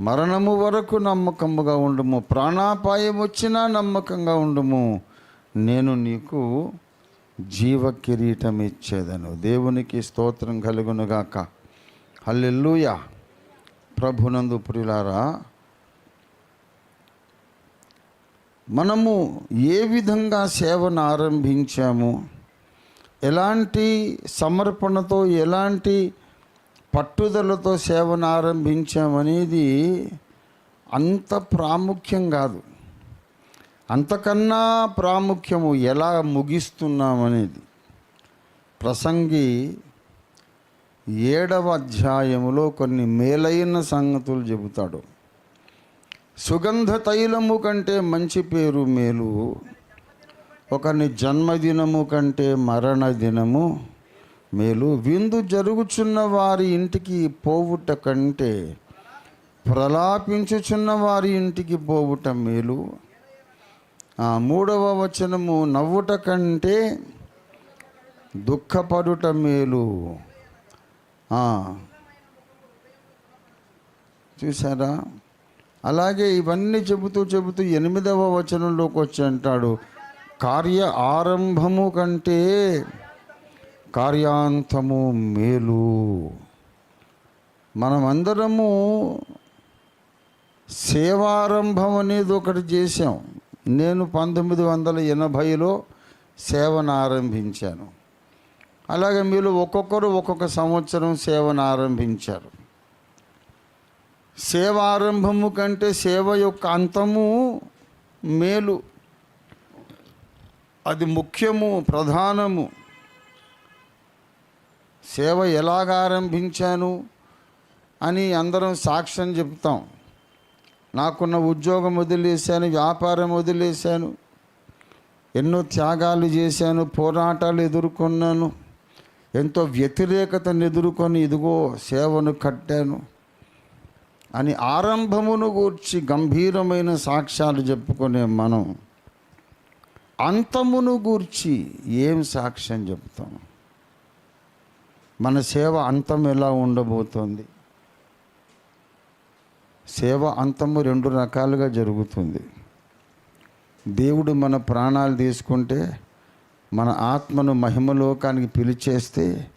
మరణము వరకు నమ్మకముగా ఉండుము. ప్రాణాపాయం వచ్చినా నమ్మకంగా ఉండుము. నేను నీకు జీవ కిరీటం ఇచ్చేదను దేవునికి స్తోత్రం కలుగునుగాక. హల్లెల్లుయ ప్రభునందు ప్రియులారా మనము ఏ విధంగా సేవను ఆరంభించాము? ఎలాంటి సమర్పణతో ఎలాంటి పట్టుదలతో సేవను ఆరంభించామనేది అంత ప్రాముఖ్యం కాదు. అంతకన్నా ప్రాముఖ్యము ఎలా ముగిస్తున్నామనేది. ప్రసంగి ఏడవ అధ్యాయములో కొన్ని మేలైన సంగతులు చెబుతాడు. సుగంధ తైలము కంటే మంచి పేరు మేలు ఒకని జన్మదినము కంటే మరణ దినము మేలు. విందు జరుగుచున్న వారి ఇంటికి పోవుట కంటే ప్రలాపించుచున్న వారి ఇంటికి పోవుట మేలు. ఆ మూడవ వచనము నవ్వుట కంటే దుఃఖపడుట మేలు. చూసారా అలాగే ఇవన్నీ చెబుతూ చెబుతూ ఎనిమిదవ వచనంలోకి వచ్చి అంటాడు. కార్య ఆరంభము కంటే కార్యాంతము మేలు. మనమందరము సేవారంభం అనేది ఒకటి చేశాం. నేను పంతొమ్మిది వందల ఎనభైలో సేవను ఆరంభించాను అలాగే మీరు ఒక్కొక్కరు ఒక్కొక్క సంవత్సరం సేవను ఆరంభించారు సేవ ఆరంభము కంటే సేవ యొక్క అంతము మేలు. అది ముఖ్యము ప్రధానము. సేవ ఎలాగ ఆరంభించాను అని అందరం సాక్ష్యం చెప్తాం. నాకున్న ఉద్యోగం వదిలేశాను వ్యాపారం వదిలేశాను ఎన్నో త్యాగాలు చేశాను పోరాటాలు ఎదుర్కొన్నాను ఎంతో వ్యతిరేకతను ఎదుర్కొని ఇదిగో సేవను కట్టాను అని ఆరంభమును గూర్చి గంభీరమైన సాక్ష్యాలు చెప్పుకునే మనం అంతమును గూర్చి ఏం సాక్ష్యం చెప్తాం? మన సేవ అంతం ఎలా ఉండబోతోంది? సేవ అంతము రెండు రకాలుగా జరుగుతుంది. దేవుడు మన ప్రాణాలు తీసుకుంటే మన ఆత్మను మహిమలోకానికి పిలిచేస్తే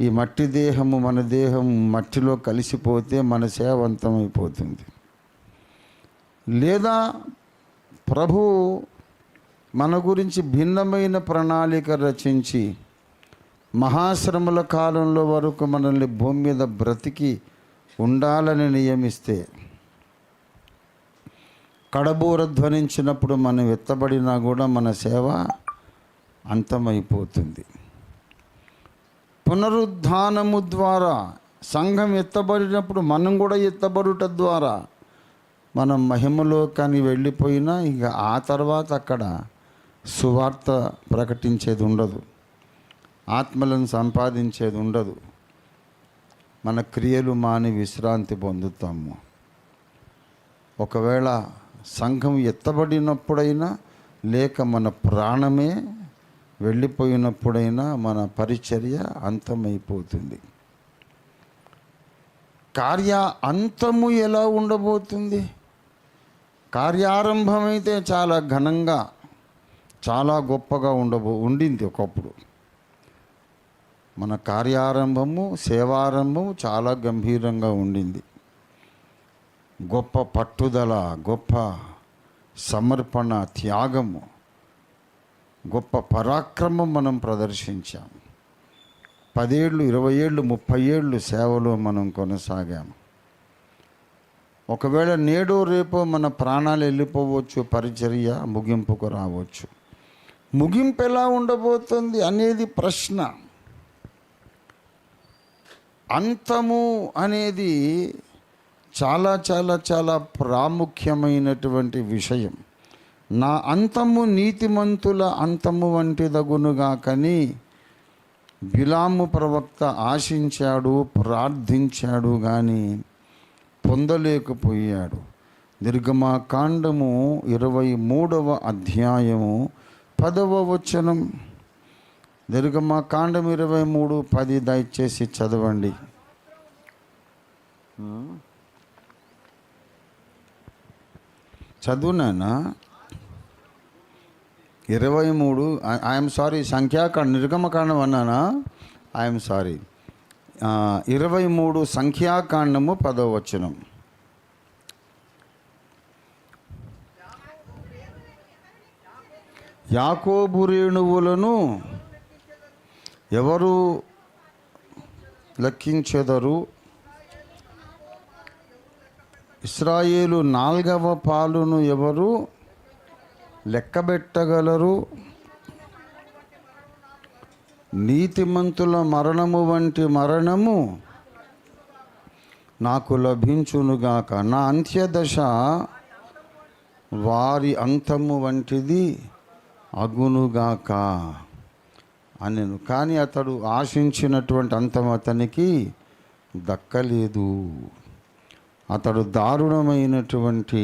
ఈ మట్టి దేహము మన దేహం మట్టిలో కలిసిపోతే మన సేవ అంతమైపోతుంది. లేదా ప్రభు మన గురించి భిన్నమైన ప్రణాళిక రచించి మహాశ్రమల కాలంలో వరకు మనల్ని భూమి మీద బ్రతికి ఉండాలని నియమిస్తే కడబూర ధ్వనించినప్పుడు మనం ఎత్తబడినా కూడా మన సేవ అంతమైపోతుంది. పునరుద్ధానము ద్వారా సంఘం ఎత్తబడినప్పుడు మనం కూడా ఎత్తబడుట ద్వారా మనం మహిమలోకాన్ని వెళ్ళిపోయినా ఇక ఆ తర్వాత అక్కడ సువార్త ప్రకటించేది ఉండదు. ఆత్మలను సంపాదించేది ఉండదు. మన క్రియలు మాని విశ్రాంతి పొందుతాము. ఒకవేళ సంఘం ఎత్తబడినప్పుడైనా లేక మన ప్రాణమే వెళ్ళిపోయినప్పుడైనా మన పరిచర్య అంతమైపోతుంది. కార్య అంతము ఎలా ఉండబోతుంది? కార్యారంభమైతే చాలా ఘనంగా చాలా గొప్పగా ఉండబో ఉండింది ఒకప్పుడు. మన కార్యారంభము సేవారంభము చాలా గంభీరంగా ఉండింది. గొప్ప పట్టుదల గొప్ప సమర్పణ త్యాగము గొప్ప పరాక్రమం మనం ప్రదర్శించాం. పదేళ్ళు ఇరవై ఏళ్ళు ముప్పై ఏళ్ళు సేవలో మనం కొనసాగాము ఒకవేళ నేడో రేపో మన ప్రాణాలు వెళ్ళిపోవచ్చు పరిచర్య ముగింపుకు రావచ్చు. ముగింపు ఎలా ఉండబోతుంది అనేది ప్రశ్న. అంతము అనేది చాలా చాలా చాలా ప్రాముఖ్యమైనటువంటి విషయం. నా అంతము నీతిమంతుల అంతము వంటిదగునుగా కానీ బిలాము ప్రవక్త ఆశించాడు ప్రార్థించాడు కానీ పొందలేకపోయాడు. నిర్గమాకాండము ఇరవై మూడవ అధ్యాయము పదవ వచనం. నిర్గమాకాండం ఇరవై మూడు పది దయచేసి చదవండి. చదువునానా ఇరవై మూడు ఐఎమ్ సారీ సంఖ్యాకాండ నిర్గమకాండం అన్నానా? I'm sorry. ఇరవై మూడు సంఖ్యాకాండము పదవ వచనం. యాకోబు రేణువులను ఎవరు లెక్కించెదరు? ఇస్రాయేలు నాల్గవ పాలును ఎవరు లెక్కబెట్టగలరు? నీతిమంతుల మరణము వంటి మరణము నాకు లభించునుగాక. నా అంత్యదశ వారి అంతము వంటిది అగునుగాక. అనెను. కానీ అతడు ఆశించినటువంటి అంతం అతనికి దక్కలేదు. అతడు దారుణమైనటువంటి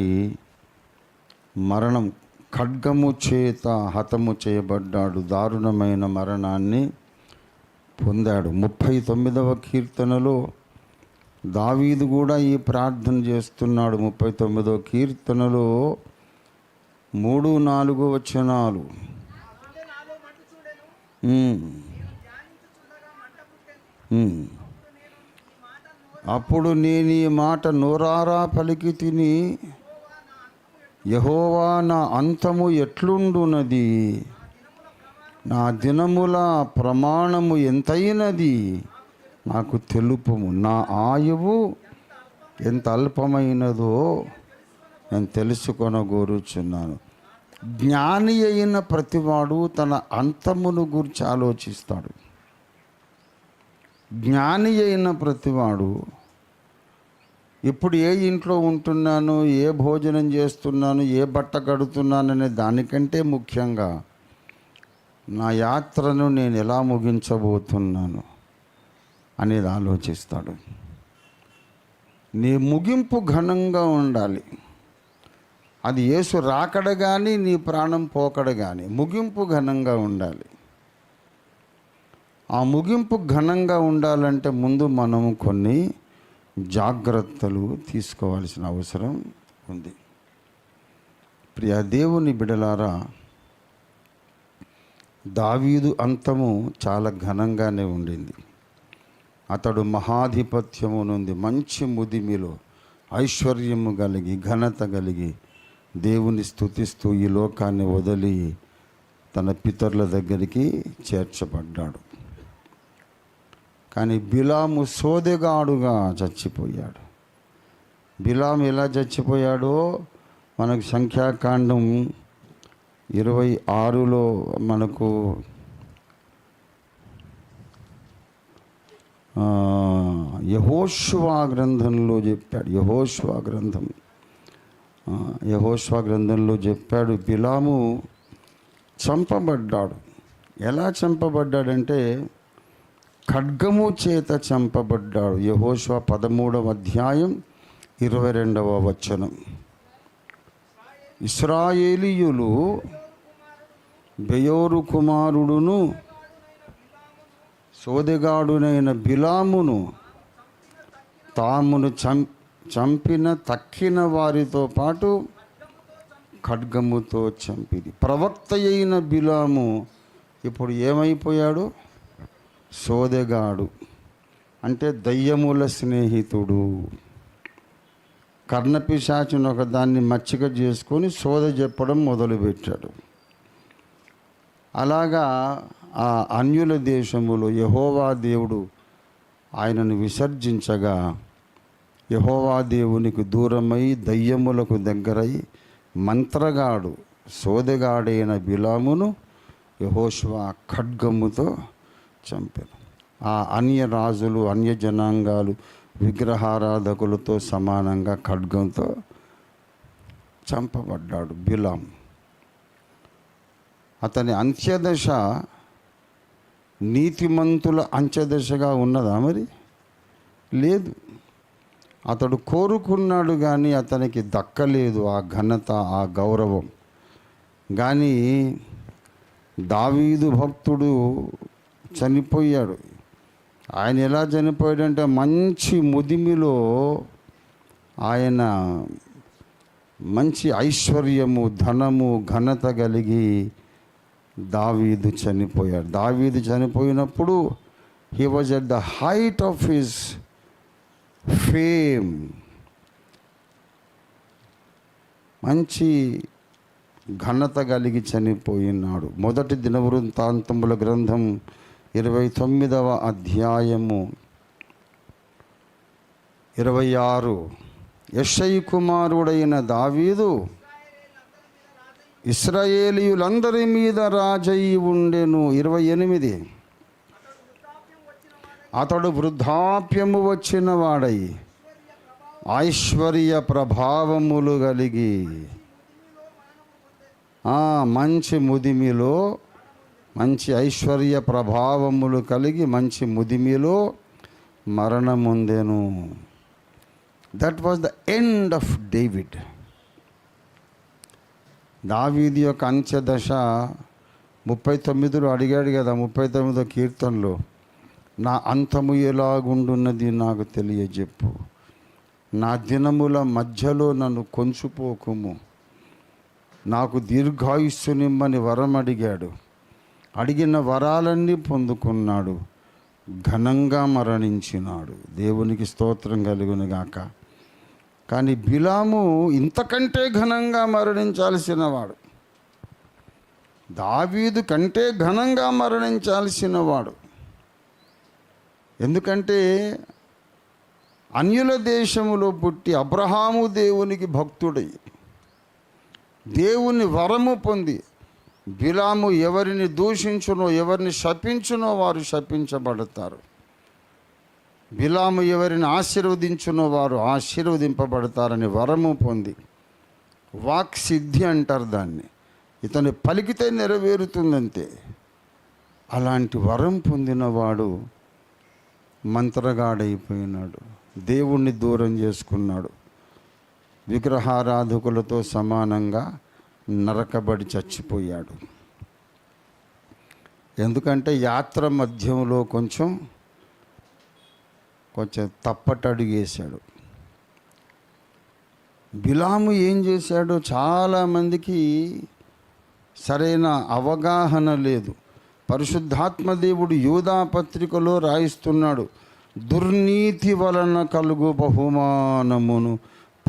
మరణం ఖడ్గము చేత హతము చేయబడ్డాడు. దారుణమైన మరణాన్ని పొందాడు. ముప్పై తొమ్మిదవ కీర్తనలో దావీదు కూడా ఈ ప్రార్థన చేస్తున్నాడు. ముప్పై తొమ్మిదవ కీర్తనలో మూడు నాలుగు వచనాలు. అప్పుడు నేను ఈ మాట నోరారా పలికి తిని యహోవా నా అంతము ఎట్లుండునది? నా దినముల ప్రమాణము ఎంతైనది? నాకు తెలుపము. నా ఆయువు ఎంత అల్పమైనదో నేను తెలుసుకొనగోరుచున్నాను. జ్ఞాని అయిన ప్రతివాడు తన అంతమును గురించి ఆలోచిస్తాడు. జ్ఞాని అయిన ప్రతివాడు ఇప్పుడు ఏ ఇంట్లో ఉంటున్నాను ఏ భోజనం చేస్తున్నాను ఏ బట్ట కడుతున్నాను అనే దానికంటే ముఖ్యంగా నా యాత్రను నేను ఎలా ముగించబోతున్నాను అనేది ఆలోచిస్తాడు. నీ ముగింపు ఘనంగా ఉండాలి. అది యేసు రాకడ కానీ నీ ప్రాణం పోకడ కానీ ముగింపు ఘనంగా ఉండాలి. ఆ ముగింపు ఘనంగా ఉండాలంటే ముందు మనం కొన్ని జాగ్రత్తలు తీసుకోవాల్సిన అవసరం ఉంది. ప్రియ దేవుని బిడలారా దావీదు అంతము చాలా ఘనంగానే ఉండింది. అతడు మహాధిపత్యము నుండి మంచి ముదిమిలో ఐశ్వర్యము కలిగి ఘనత కలిగి దేవుని స్థుతిస్తూ ఈ లోకాన్ని వదిలి తన పితరుల దగ్గరికి చేర్చబడ్డాడు. కానీ బిలాము సోదెగాడుగా చచ్చిపోయాడు. బిలాము ఎలా చచ్చిపోయాడో మనకు సంఖ్యాకాండం ఇరవై ఆరులో మనకు యహోష్వా గ్రంథంలో చెప్పాడు. యహోష్వా గ్రంథం. యెహోషువ గ్రంథంలో చెప్పాడు బిలాము చంపబడ్డాడు. ఎలా చంపబడ్డాడంటే ఖడ్గము చేత చంపబడ్డాడు. యహోషువ పదమూడవ అధ్యాయం ఇరవై రెండవ వచనం. ఇస్రాయేలీయులు బెయోరు కుమారుడును సోదెగాడునైన బిలామును తామును చం చంపిన తక్కిన వారితో పాటు ఖడ్గముతో చంపిది. ప్రవక్త అయిన బిలాము ఇప్పుడు ఏమైపోయాడు? సోదెగాడు. అంటే దయ్యముల స్నేహితుడు. కర్ణపిశాచుని ఒక దాన్ని మచ్చిక చేసుకొని సోద చెప్పడం మొదలుపెట్టాడు. అలాగా ఆ అన్యుల దేశములో యహోవా దేవుడు ఆయనను విసర్జించగా యహోవా దేవునికి దూరమై దయ్యములకు దగ్గరై మంత్రగాడు సోదెగాడైన బిలామును యహోశివ ఖడ్గముతో చంపారు ఆ అన్య రాజులు అన్య జనాంగాలు విగ్రహారాధకులతో సమానంగా ఖడ్గంతో చంపబడ్డాడు బిలాం అతని అంత్యదశ నీతిమంతుల అంత్యదశగా ఉన్నదా మరి? లేదు. అతడు కోరుకున్నాడు కానీ అతనికి దక్కలేదు ఆ ఘనత ఆ గౌరవం. కానీ దావీదు భక్తుడు చనిపోయాడు. ఆయన ఎలా చనిపోయాడంటే మంచి ముదిమిలో ఆయన మంచి ఐశ్వర్యము ధనము ఘనత కలిగి దావీదు చనిపోయాడు. దావీదు చనిపోయినప్పుడు he was at the height of his fame. మంచి ఘనత కలిగి చనిపోయినాడు. మొదటి దినవృత్తాంతముల గ్రంథం ఇరవై తొమ్మిదవ అధ్యాయము. ఇరవై ఆరు. యషై కుమారుడైన దావీదు ఇస్రాయేలీయులందరి మీద రాజయి ఉండెను. ఇరవై ఎనిమిది. అతడు వృద్ధాప్యము వచ్చిన వాడై ఐశ్వర్య ప్రభావములు కలిగి మంచి ముదిమిలో మంచి ఐశ్వర్య ప్రభావములు కలిగి మంచి ముదిమిలో మరణముందెను. That was the end of David దావీది యొక్క అంత్యదశ ముప్పై తొమ్మిదిలో అడిగాడు కదా ముప్పై తొమ్మిదో కీర్తనలో. నా అంతము ఎలాగుండున్నది నాకు తెలియజెప్పు. నా దినముల మధ్యలో నన్ను కొంచుపోకుము. నాకు దీర్ఘాయుస్సునిమ్మని వరం అడిగాడు అడిగిన వరాలన్నీ పొందుకున్నాడు. ఘనంగా మరణించినాడు. దేవునికి స్తోత్రం కలుగునుగాక. కానీ బిలాము ఇంతకంటే ఘనంగా మరణించాల్సిన వాడు దావీదు కంటే ఘనంగా మరణించాల్సిన వాడు ఎందుకంటే అన్యుల దేశములో పుట్టి అబ్రహాము దేవునికి భక్తుడై దేవుని వరము పొంది బిలాము ఎవరిని దూషించునో ఎవరిని శపించునో వారు శపించబడతారు. బిలాము ఎవరిని ఆశీర్వదించునో వారు ఆశీర్వదింపబడతారని వరము పొంది వాక్ సిద్ధి అంటారు దాన్ని. ఇతను పలికితే నెరవేరుతుందంతే. అలాంటి వరం పొందినవాడు మంత్రగాడైపోయినాడు. దేవుణ్ణి దూరం చేసుకున్నాడు. విగ్రహారాధకులతో సమానంగా నరకబడి చచ్చిపోయాడు. ఎందుకంటే యాత్ర మధ్యంలో కొంచెం కొంచెం తప్పటడుగేశాడు బిలాము ఏం చేశాడు? చాలామందికి సరైన అవగాహన లేదు. పరిశుద్ధాత్మ దేవుడు యూదా పత్రికలో రాయిస్తున్నాడు దుర్నీతి వలన కలుగు బహుమానమును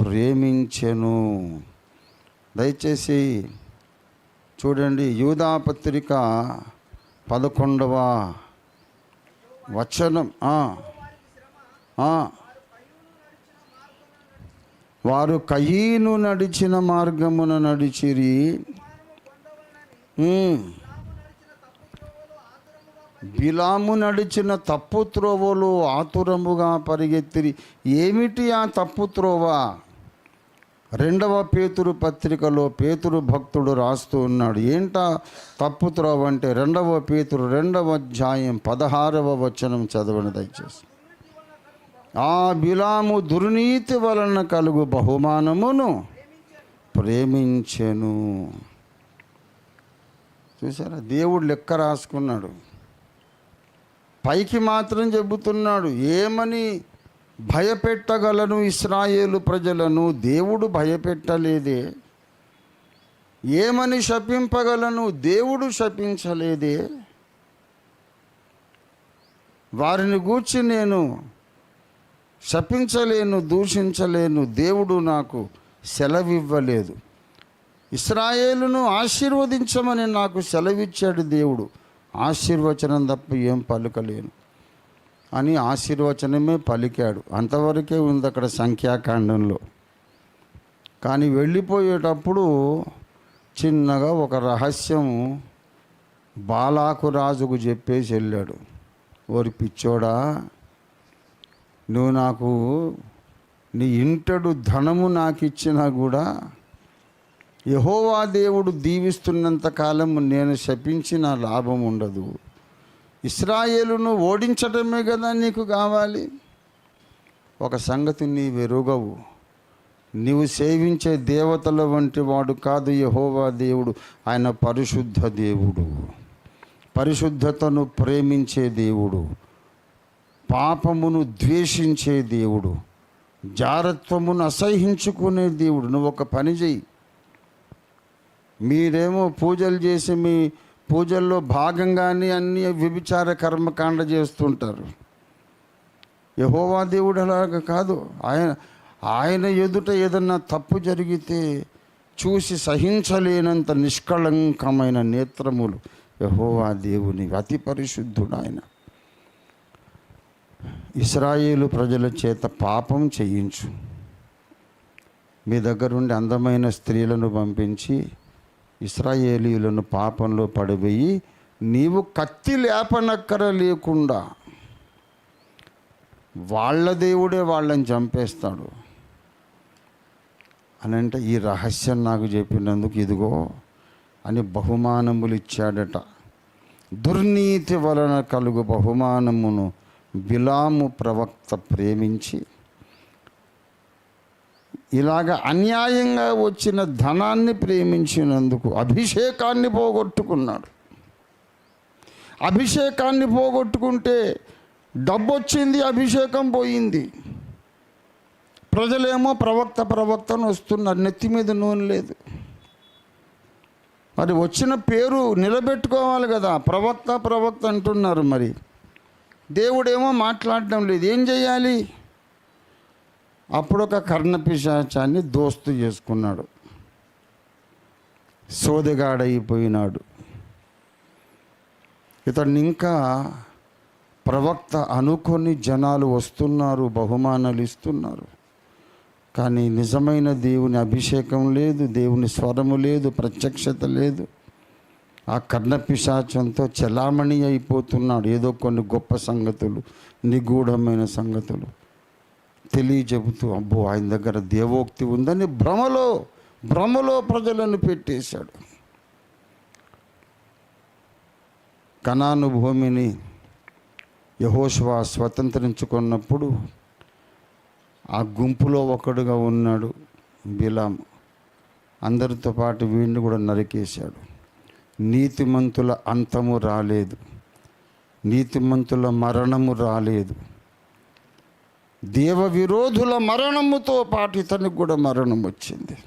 ప్రేమించెను. దయచేసి చూడండి యూదా పత్రిక పదకొండవ వచనం. వారు కయీను నడిచిన మార్గమున నడిచిరి. బిలాము నడిచిన తప్పు త్రోవలు ఆతురముగా పరిగెత్తిరి. ఏమిటి ఆ తప్పు త్రోవ? రెండవ పేతురు పత్రికలో పేతురు భక్తుడు రాస్తూ ఉన్నాడు. ఏంటా తప్పు త్రోవ అంటే రెండవ పేతురు రెండవ అధ్యాయం పదహారవ వచనం చదవని దయచేసి. ఆ బిలాము దుర్నీతి వలన కలుగు బహుమానమును ప్రేమించెను. చూసారా దేవుడు లెక్క రాసుకున్నాడు. పైకి మాత్రం చెబుతున్నాడు ఏమని భయపెట్టగలను ఇస్రాయేలు ప్రజలను? దేవుడు భయపెట్టలేదే. ఏమని శపింపగలను? దేవుడు శపించలేదే. వారిని గూర్చి నేను శపించలేను దూషించలేను. దేవుడు నాకు సెలవివ్వలేదు. ఇస్రాయేలును ఆశీర్వదించమని నాకు సెలవిచ్చాడు దేవుడు. ఆశీర్వచనం తప్ప ఏం పలుకలేను. అని ఆశీర్వచనమే పలికాడు. అంతవరకే ఉంది అక్కడ సంఖ్యాకాండంలో. కానీ వెళ్ళిపోయేటప్పుడు చిన్నగా ఒక రహస్యం బాలాకు రాజుకు చెప్పేసి వెళ్ళాడు. ఓరి పిచ్చోడా నువ్వు నాకు నీ ఇంటడు ధనము నాకు ఇచ్చినా కూడా యహోవా దేవుడు దీవిస్తున్నంత కాలము నేను శపించిన లాభం ఉండదు. ఇస్రాయేలును ఓడించటమే కదా నీకు కావాలి. ఒక సంగతి నీవెరుగవు నీవు సేవించే దేవతల వంటి వాడు కాదు యహోవా దేవుడు. ఆయన పరిశుద్ధ దేవుడు. పరిశుద్ధతను ప్రేమించే దేవుడు. పాపమును ద్వేషించే దేవుడు. జారత్వమును అసహించుకునే దేవుడు. నువ్వు ఒక పని చెయ్యి. మీరేమో పూజలు చేసి మీ పూజల్లో భాగంగానే అన్ని వ్యభిచార కర్మకాండ చేస్తుంటారు. యహోవా దేవుడు అలాగ కాదు. ఆయన ఆయన ఎదుట ఏదన్నా తప్పు జరిగితే చూసి సహించలేనంత నిష్కళంకమైన నేత్రములు యహోవా దేవుని అతి పరిశుద్ధుడు ఆయన. ఇస్రాయేలు ప్రజల చేత పాపం చేయించు. మీ దగ్గరుండి అందమైన స్త్రీలను పంపించి ఇస్రాయేలీలను పాపంలో పడిపోయి నీవు కత్తి లేపనక్కర లేకుండా వాళ్ళ దేవుడే వాళ్ళని చంపేస్తాడు. అని అంటే ఈ రహస్యం నాకు చెప్పినందుకు ఇదిగో అని బహుమానములు ఇచ్చాడట. దుర్నీతి వలన కలుగు బహుమానమును బిలాము ప్రవక్త ప్రేమించి ఇలాగ అన్యాయంగా వచ్చిన ధనాన్ని ప్రేమించినందుకు అభిషేకాన్ని పోగొట్టుకున్నాడు. అభిషేకాన్ని పోగొట్టుకుంటే డబ్బు వచ్చింది అభిషేకం పోయింది. ప్రజలేమో ప్రవక్త ప్రవక్తను వస్తున్నారు నెత్తి మీద నూనె లేదు. మరి వచ్చిన పేరు నిలబెట్టుకోవాలి కదా ప్రవక్త ప్రవక్త అంటున్నారు మరి. దేవుడేమో మాట్లాడడం లేదు. ఏం చేయాలి? అప్పుడు ఒక కర్ణపిశాచాన్ని దోస్తు చేసుకున్నాడు. సోదగాడైపోయినాడు. ఇతన్ని ఇంకా ప్రవక్త అనుకొని జనాలు వస్తున్నారు బహుమానాలు ఇస్తున్నారు. కానీ నిజమైన దేవుని అభిషేకం లేదు దేవుని స్వరము లేదు ప్రత్యక్షత లేదు. ఆ కర్ణపిశాచంతో చలామణి అయిపోతున్నాడు. ఏదో కొన్ని గొప్ప సంగతులు నిగూఢమైన సంగతులు. తెలియజెబుతూ అబ్బో ఆయన దగ్గర దేవోక్తి ఉందని భ్రమలో భ్రమలో ప్రజలను పెట్టేశాడు. కణాను భూమిని యహోష్వా స్వతంత్రించుకున్నప్పుడు ఆ గుంపులో ఒకడుగా ఉన్నాడు బిలాం అందరితో పాటు వీడిని కూడా నరికేశాడు. నీతిమంతుల అంతము రాలేదు. నీతిమంతుల మరణము రాలేదు. దేవ విరోధుల మరణముతో పాటు ఇతనికి కూడా మరణం వచ్చింది.